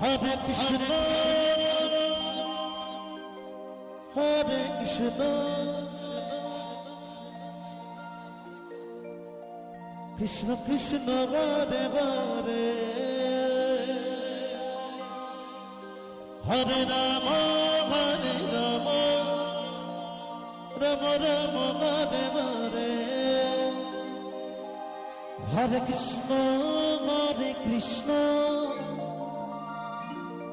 Habe geschmeckt, habe geschmeckt. Krishna Krishna Radhe Radhe Hare Rama Hare Rama Rama Rama Radhe Radhe Hare Krishna Hare Krishna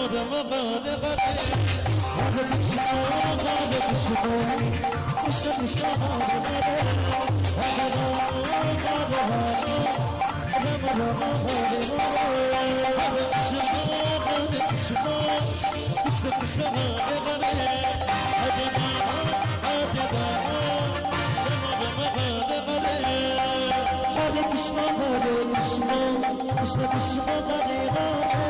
Kışla kışla kışla kışla kışla kışla kışla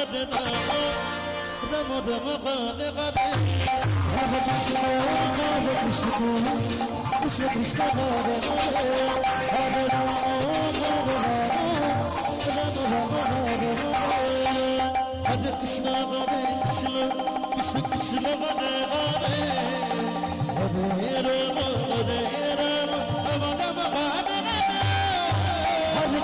قدنا رم رم قد قد Krishna Krishna Hare Hare Hare Ram Ram Ram Hare Hare Hare Krishna Hare Krishna Krishna Krishna Hare Hare Hare Ram Hare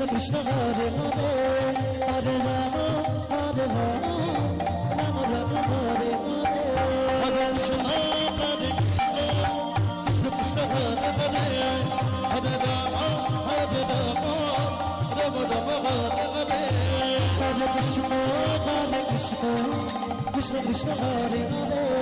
shabi shahade hade hade rama hade rama rama rama hade hade hade krishna hade krishna shabi shahade hade hade rama hade rama rama rama hade hade hade krishna hade krishna krishna krishna hade hade